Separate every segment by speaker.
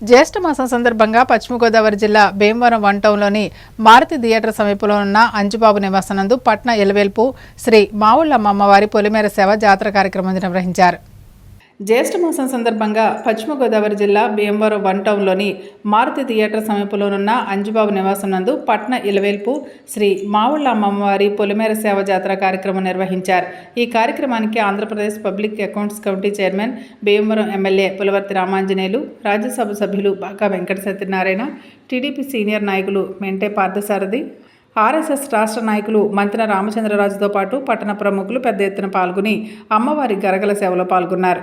Speaker 1: జ్యేష్ఠ మాసం సందర్భంగా పశ్చిమ గోదావరి జిల్లా భీమవరం వన్ టౌన్లోని మారుతి థియేటర్ సమీపంలో ఉన్న అంజుబాబు నివాసనందు పట్న ఎలవేల్పు శ్రీ మావుళ్ళమ్మ అమ్మవారి పొలిమేర సేవ జాతర కార్యక్రమం నిర్వహించారు. జ్యేష్ఠమాసం సందర్భంగా పశ్చిమ గోదావరి జిల్లా భీమవరం వన్ టౌన్లోని మారుతి థియేటర్ సమీపంలోనున్న అంజుబాబు నివాసం నందు పట్న ఇలవేల్పు శ్రీ మావుళ్ళ అమ్మవారి పొలిమేర సేవ జాతర కార్యక్రమం నిర్వహించారు. ఈ కార్యక్రమానికి Andhra Pradesh public accounts committee chairman Bhimavaram MLA Pulavarthi Ramanjaneyulu Rajya Sabha సభ్యులు బాకా వెంకట సత్యనారాయణ టీడీపీ సీనియర్ నాయకులు మెంటే పార్థసారథి ఆర్ఎస్ఎస్ రాష్ట్ర నాయకులు మంత్రి రామచంద్రరాజుతో పాటు పట్టణ ప్రముఖులు పెద్ద ఎత్తున పాల్గొని అమ్మవారి గరగల సేవలో పాల్గొన్నారు.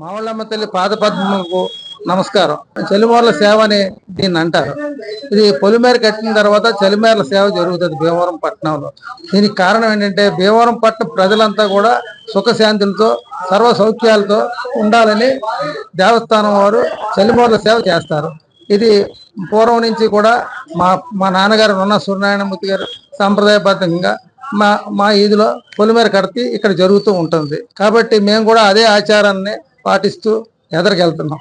Speaker 2: మావళ్ళమ్మ తల్లి పాద పద్మకు నమస్కారం. చెలిమేరల సేవ అని దీన్ని అంటారు. ఇది పొలిమేర కట్టిన తర్వాత చెలిమేరల సేవ జరుగుతుంది భీమవరం పట్టణంలో. దీనికి కారణం ఏంటంటే భీమవరం పట్టణ ప్రజలంతా కూడా సుఖశాంతులతో సర్వ సౌఖ్యాలతో ఉండాలని దేవస్థానం వారు చెలిమేరల సేవ చేస్తారు. ఇది పూర్వం నుంచి కూడా మా మా నాన్నగారు ఉన్న సూర్యనారాయణమూర్తి గారు సాంప్రదాయబద్ధంగా మా మా ఈదిలో పొలిమేర కడితే ఇక్కడ జరుగుతూ ఉంటుంది. కాబట్టి మేము కూడా అదే ఆచారాన్ని పాటిస్తూ ఎదరికెళ్తున్నాం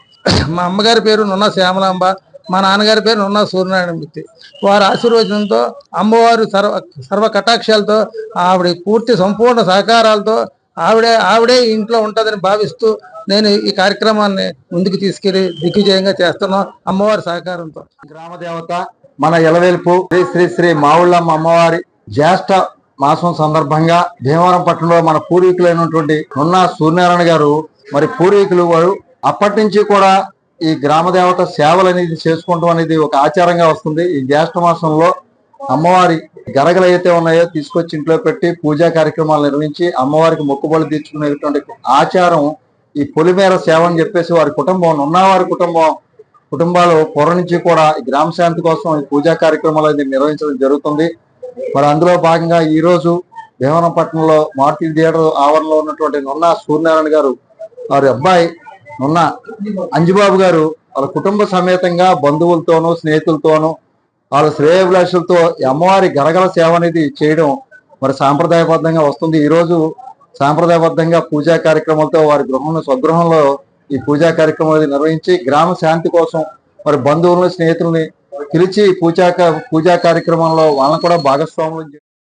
Speaker 2: మా అమ్మగారి పేరు నున్న శ్యామలాంబ మా నాన్నగారి పేరు నున్న సూర్యనారాయణమూర్తి. వారి ఆశీర్వచనంతో అమ్మవారు సర్వ సర్వ కటాక్షాలతో ఆవిడ పూర్తి సంపూర్ణ సహకారాలతో ఆవిడే ఆవిడే ఇంట్లో ఉంటుందని భావిస్తూ నేను ఈ కార్యక్రమాన్ని ముందుకు తీసుకెళ్ళి దిగ్విజయంగా చేస్తున్నాం అమ్మవారి సహకారంతో.
Speaker 3: గ్రామ దేవత మన ఎలవేల్పు శ్రీ శ్రీ శ్రీ మావుళ్ళమ్మ అమ్మవారి జ్యేష్ఠ మాసం సందర్భంగా భీమవరం పట్టణంలో మన పూర్వీకులైనటువంటి నున్నా సూర్యనారాయణ గారు మరి పూర్వీకులు వారు అప్పటి నుంచి కూడా ఈ గ్రామ దేవత సేవలు అనేది చేసుకోవటం అనేది ఒక ఆచారంగా వస్తుంది. ఈ జ్యేష్ఠ మాసంలో అమ్మవారి గరగలు అయితే ఉన్నాయో తీసుకొచ్చి ఇంట్లో పెట్టి పూజా కార్యక్రమాలు నిర్వహించి అమ్మవారికి మొక్కుబడులు తీర్చుకునేటువంటి ఆచారం ఈ పొలిమేర సేవ అని చెప్పేసి వారి కుటుంబం ఉన్నవారి కుటుంబం కుటుంబాలు పూర్వం నుంచి కూడా ఈ గ్రామ శాంతి కోసం ఈ పూజా కార్యక్రమాలు అనేది నిర్వహించడం జరుగుతుంది. మరి అందులో భాగంగా ఈ రోజు భీమవరం మారుతి థియేటర్ ఆవరణలో ఉన్నటువంటి నున్న సూర్యనారాయణ గారు వారి అబ్బాయి నున్న అంజుబాబు గారు వాళ్ళ కుటుంబ సమేతంగా బంధువులతోనూ స్నేహితులతోనూ వాళ్ళ శ్రేయభిలాషులతో అమ్మవారి గరగల సేవ అనేది చేయడం మరి సాంప్రదాయబద్ధంగా వస్తుంది. ఈరోజు సాంప్రదాయబద్ధంగా పూజా కార్యక్రమాలతో వారి గృహంలో స్వగృహంలో ఈ పూజా కార్యక్రమం నిర్వహించి గ్రామ శాంతి కోసం మరి బంధువులను స్నేహితుల్ని పిలిచి పూజా పూజా కార్యక్రమంలో వాళ్ళని కూడా భాగస్వాములు